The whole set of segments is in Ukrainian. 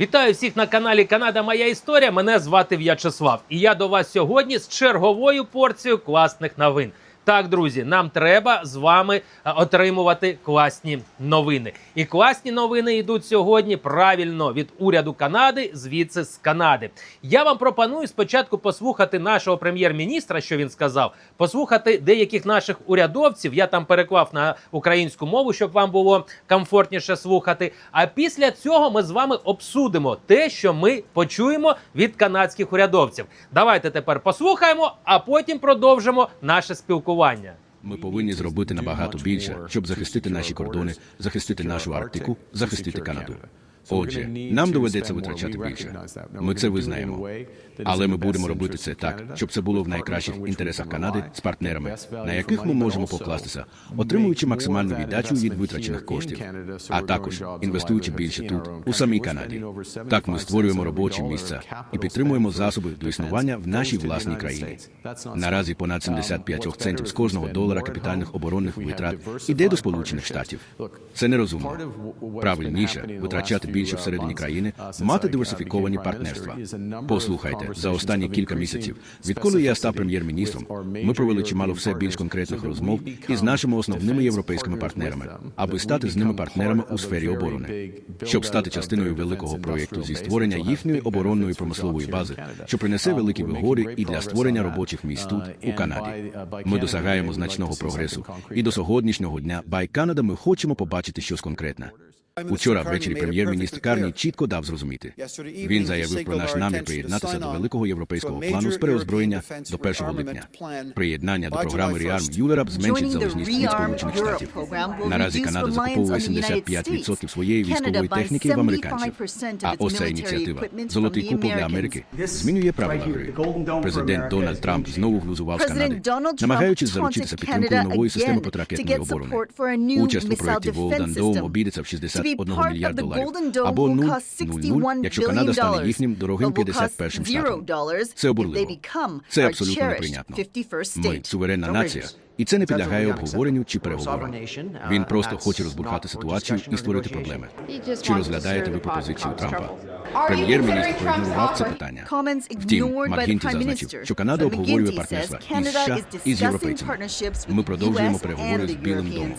Вітаю всіх на каналі Канада Моя Історія. Мене звати В'ячеслав. І я до вас сьогодні з черговою порцією класних новин. Так, друзі, нам треба з вами е, отримувати класні новини. І класні новини йдуть сьогодні правильно від уряду Канади, звідси з Канади. Я вам пропоную спочатку послухати нашого прем'єр-міністра, що він сказав, послухати деяких наших урядовців. Я там переклав на українську мову, щоб вам було комфортніше слухати. А після цього ми з вами обсудимо те, що ми почуємо від канадських урядовців. Давайте тепер послухаємо, а потім продовжимо наше спілкування. Ми повинні зробити набагато більше, щоб захистити наші кордони, захистити нашу Арктику, захистити Канаду. Отже, нам доведеться витрачати більше. Ми це визнаємо. Але ми будемо робити це так, щоб це було в найкращих інтересах Канади з партнерами, на яких ми можемо покластися, отримуючи максимальну віддачу від витрачених коштів, а також інвестуючи більше тут, у самій Канаді. Так ми створюємо робочі місця і підтримуємо засоби до існування в нашій власній країні. Наразі понад 75 центів з кожного долара капітальних оборонних витрат іде до Сполучених Штатів. Це нерозумно. Правильніше витрачати більше всередині країни, мати диверсифіковані партнерства. Послухайте, за останні кілька місяців, відколи я став прем'єр-міністром, ми провели чимало все більш конкретних розмов із нашими основними європейськими партнерами, аби стати з ними партнерами у сфері оборони, щоб стати частиною великого проєкту зі створення їхньої оборонної промислової бази, що принесе великі вигоди і для створення робочих місць тут у Канаді. Ми досягаємо значного прогресу, і до сьогоднішнього дня Бай Канада ми хочемо побачити щось конкретне. Учора ввечері прем'єр-міністр Карні чітко дав зрозуміти. Він заявив про наш намір приєднатися до великого європейського плану з переозброєння до 1 липня. Приєднання до програми REARM Юлера зменшить залежність від Сполучених Штатів. Наразі Канада закуповує 75% своєї військової техніки в американців. А ось ця ініціатива Золотий купол для Америки змінює правила гри. Президент Дональд Трамп знову глузував з Канади, намагаючись заручитися підтримкою нової системи протиракетної оборони. Участь у проєкті Волдан Доум обійдеться в 61 мільярд доларів або 0,00, якщо Канада стане їхнім дорогим 51-м штатом. Це обурливо. Це абсолютно неприйнятно. Ми суверенна нація, і це не підлягає обговоренню чи переговорам. Він просто хоче розбурхати ситуацію і створити проблеми. Чи розглядаєте ви пропозицію Трампа? Прем'єр-міністр проігнорував це питання. Втім, Макгінті зазначив, що Канада обговорює партнерства із США і з європейцями. Ми продовжуємо переговори з Білим домом.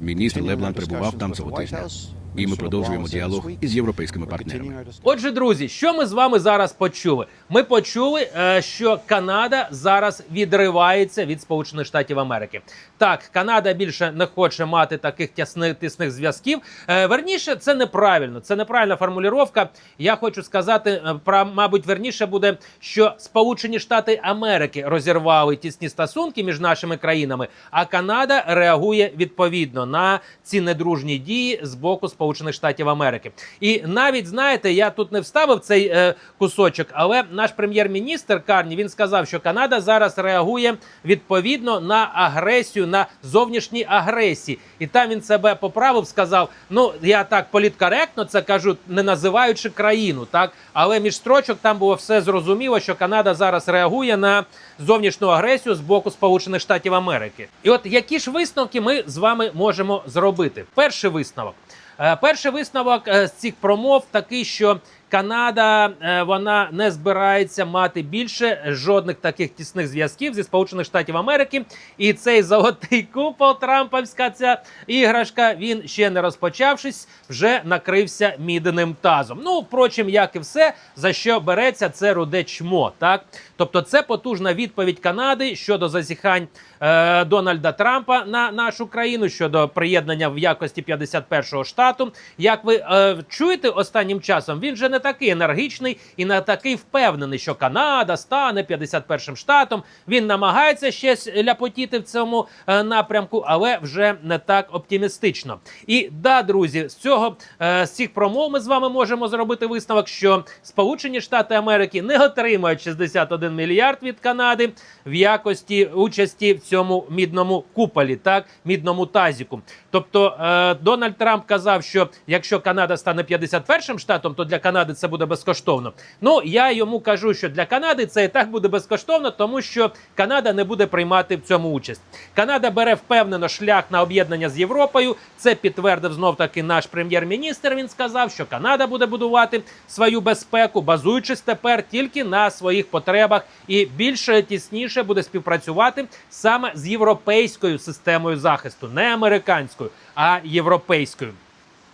Міністр Леблан перебував там цього тижня. І ми продовжуємо діалог із європейськими партнерами. Отже, друзі, що ми з вами зараз почули? Ми почули, е, що Канада зараз відривається від Сполучених Штатів Америки. Так, Канада більше не хоче мати таких тісних тисних зв'язків. Е, Верніше, це неправильно. Це неправильна формулювання. Я хочу сказати, е, про мабуть, верніше буде, що Сполучені Штати Америки розірвали тісні стосунки між нашими країнами, а Канада реагує відповідно на ці недружні дії з боку Сполучених Штатів Америки. І навіть знаєте, я тут не вставив цей е, кусочок, але наш прем'єр-міністр Карні він сказав, що Канада зараз реагує відповідно на агресію, на зовнішні агресії. І там він себе поправив, сказав: ну я так політкоректно це кажу, не називаючи країну, так але між строчок там було все зрозуміло, що Канада зараз реагує на зовнішню агресію з боку Сполучених Штатів Америки. І от які ж висновки ми з вами можемо зробити? Перший висновок. Е, Перший висновок е, з цих промов такий, що Канада е, вона не збирається мати більше жодних таких тісних зв'язків зі Сполучених Штатів Америки. І цей золотий купол Трампівська ця іграшка він ще не розпочавшись, вже накрився мідним тазом. Ну, впрочем, як і все, за що береться це руде чмо. Так, тобто, це потужна відповідь Канади щодо зазіхань е, Дональда Трампа на нашу країну щодо приєднання в якості 51-го штату. Як ви е, чуєте останнім часом, він же не такий енергічний і не такий впевнений, що Канада стане 51-м штатом. Він намагається щось ляпотіти в цьому е, напрямку, але вже не так оптимістично. І да, друзі, з цього е, з цих промов ми з вами можемо зробити висновок, що Сполучені Штати Америки не отримають 61 мільярд від Канади в якості участі в цьому мідному куполі, так мідному тазіку. Тобто е, Дональд Трамп казав, що якщо Канада стане 51-м штатом, то для Канади Це буде безкоштовно. Ну я йому кажу, що для Канади це і так буде безкоштовно, тому що Канада не буде приймати в цьому участь. Канада бере впевнено шлях на об'єднання з Європою. Це підтвердив знов таки наш прем'єр-міністр. Він сказав, що Канада буде будувати свою безпеку, базуючись тепер тільки на своїх потребах, і більше тісніше буде співпрацювати саме з європейською системою захисту, не американською, а європейською.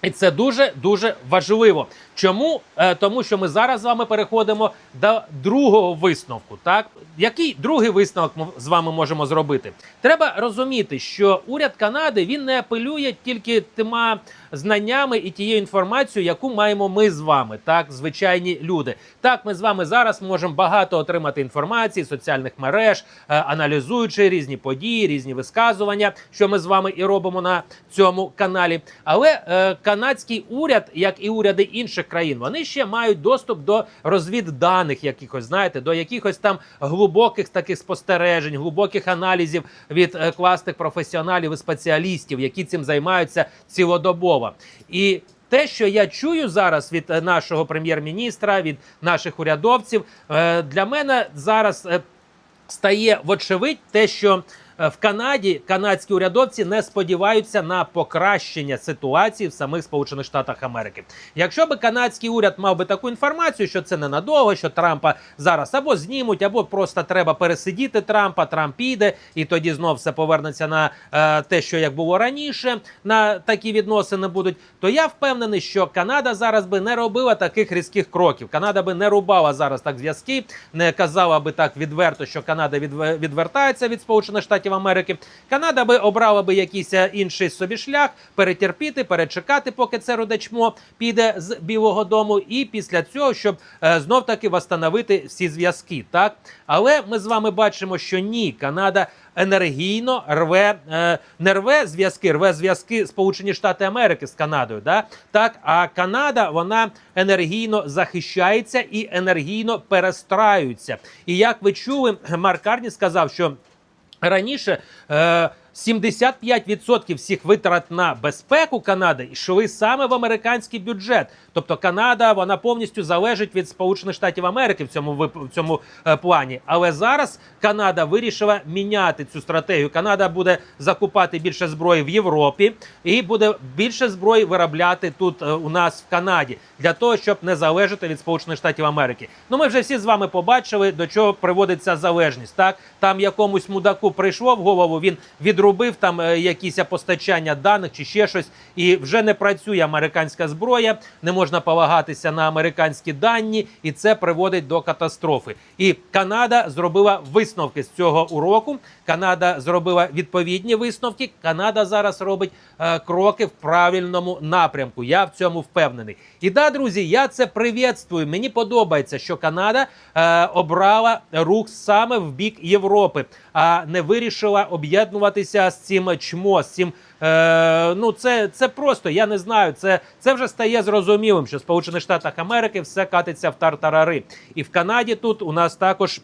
І це дуже дуже важливо. Чому? Е, тому що ми зараз з вами переходимо до другого висновку. Так, який другий висновок ми з вами можемо зробити? Треба розуміти, що уряд Канади він не апелює тільки тима знаннями і тією інформацією, яку маємо ми з вами, так, звичайні люди. Так, ми з вами зараз можемо багато отримати інформації, соціальних мереж, е, аналізуючи різні події, різні висказування, що ми з вами і робимо на цьому каналі. Але е, канадський уряд, як і уряди інших країн, вони ще мають доступ до розвідданих якихось, знаєте, до якихось там глибоких таких спостережень, глибоких аналізів від е, класних професіоналів і спеціалістів, які цим займаються цілодобово. І те, що я чую зараз від е, нашого прем'єр-міністра, від наших урядовців, е, для мене зараз стає вочевидь те, що в Канаді канадські урядовці не сподіваються на покращення ситуації в самих Сполучених Штатах Америки. Якщо би канадський уряд мав би таку інформацію, що це ненадовго, що Трампа зараз або знімуть, або просто треба пересидіти Трампа, Трамп піде, і тоді знов все повернеться на е, те, що як було раніше, на такі відносини будуть. То я впевнений, що Канада зараз би не робила таких різких кроків. Канада би не рубала зараз так зв'язки, не казала би так відверто, що Канада відвертається від Сполучених Штатів Америки. Канада би обрала би якийсь е, інший собі шлях, перетерпіти, перечекати, поки це родичмо піде з Білого Дому, і після цього, щоб е, знов таки восстановити всі зв'язки. Так, але ми з вами бачимо, що ні, Канада енергійно рве е, не рве зв'язки, рве зв'язки Сполучені Штати Америки з Канадою. Да? Так, а Канада вона енергійно захищається і енергійно перестраюється. І як ви чули, Марк Карні сказав, що раніше. Е, 75% всіх витрат на безпеку Канади йшли саме в американський бюджет. Тобто Канада вона повністю залежить від Сполучених Штатів Америки в цьому в цьому е, плані. Але зараз Канада вирішила міняти цю стратегію. Канада буде закупати більше зброї в Європі і буде більше зброї виробляти тут е, у нас в Канаді для того, щоб не залежати від Сполучених Штатів Америки. Ну ми вже всі з вами побачили, до чого приводиться залежність. Так там якомусь мудаку прийшло в голову, він відрубив там е, якісь постачання даних чи ще щось, і вже не працює американська зброя, не можна полагатися на американські дані, і це приводить до катастрофи. І Канада зробила висновки з цього уроку. Канада зробила відповідні висновки. Канада зараз робить е, кроки в правильному напрямку. Я в цьому впевнений. І да, друзі, я це привітствую. Мені подобається, що Канада е, обрала рух саме в бік Європи, а не вирішила об'єднуватися з цим чмо, з цим. Е, ну, це, це просто, я не знаю. Це, це вже стає зрозумілим, що в Сполучених Штатах Америки все катиться в тартарари. І в Канаді тут у нас також.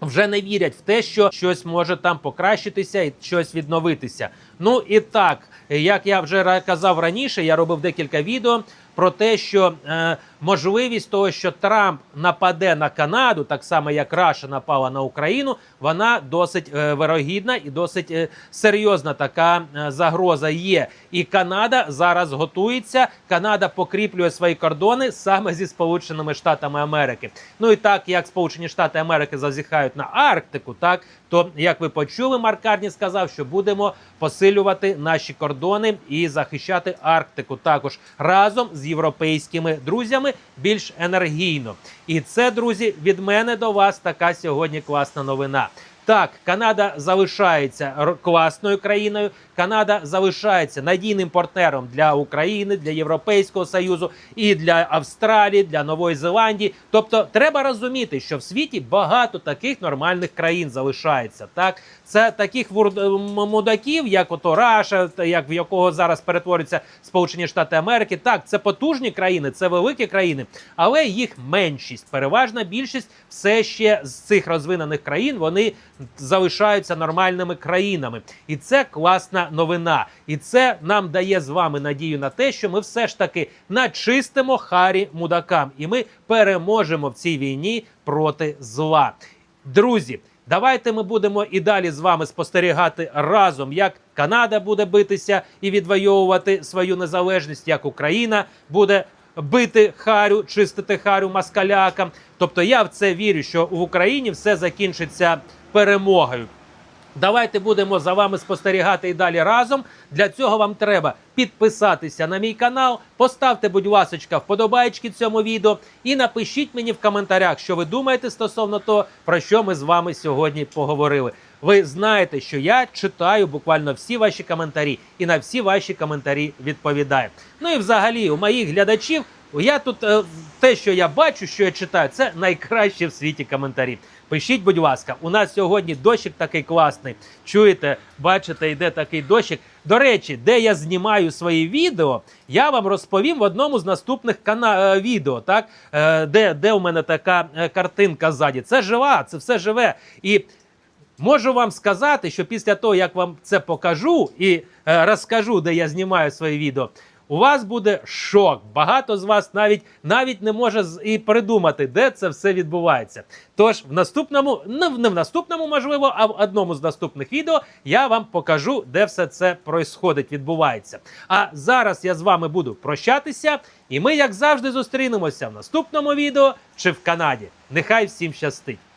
Вже не вірять в те, що щось може там покращитися і щось відновитися. Ну і так, як я вже казав раніше, я робив декілька відео про те, що е, можливість того, що Трамп нападе на Канаду, так само як Раша напала на Україну, вона досить е, вирогідна і досить е, серйозна така е, загроза є. І Канада зараз готується. Канада покріплює свої кордони саме зі Сполученими Штатами Америки. Ну і так як Сполучені Штати Америки зазіхають на Арктику, так то як ви почули, Марк Карні сказав, що будемо посилювати наші кордони і захищати Арктику також разом з європейськими друзями більш енергійно. І це, друзі, від мене до вас така сьогодні класна новина. Так, Канада залишається класною країною. Канада залишається надійним партнером для України, для Європейського союзу і для Австралії, для Нової Зеландії. Тобто, треба розуміти, що в світі багато таких нормальних країн залишається. Так, це таких мудаків, як ото Раша, як в якого зараз перетворюються Сполучені Штати Америки. Так, це потужні країни, це великі країни, але їх меншість, переважна більшість, все ще з цих розвинених країн вони залишаються нормальними країнами. І це класна новина. І це нам дає з вами надію на те, що ми все ж таки начистимо харі мудакам, і ми переможемо в цій війні проти зла. Друзі. Давайте ми будемо і далі з вами спостерігати разом, як Канада буде битися і відвоювати свою незалежність, як Україна буде бити харю, чистити харю маскалякам. Тобто я в це вірю, що в Україні все закінчиться перемогою. Давайте будемо за вами спостерігати і далі разом. Для цього вам треба підписатися на мій канал, поставте, будь ласочка, вподобайки цьому відео і напишіть мені в коментарях, що ви думаєте стосовно того, про що ми з вами сьогодні поговорили. Ви знаєте, що я читаю буквально всі ваші коментарі і на всі ваші коментарі відповідаю. Ну і взагалі, у моїх глядачів я тут е, те, що я бачу, що я читаю, це найкращі в світі коментарі. Пишіть, будь ласка, у нас сьогодні дощик такий класний. Чуєте, бачите, йде такий дощик. До речі, де я знімаю свої відео, я вам розповім в одному з наступних кана- е, відео, так е, де, де у мене така е, картинка ззаді. Це жива, це все живе. І Можу вам сказати, що після того, як вам це покажу і розкажу, де я знімаю свої відео, у вас буде шок. Багато з вас навіть навіть не може і придумати, де це все відбувається. Тож в наступному, не в, наступному, можливо, а в одному з наступних відео я вам покажу, де все це происходить, відбувається. А зараз я з вами буду прощатися, і ми, як завжди, зустрінемося в наступному відео чи в Канаді. Нехай всім щастить!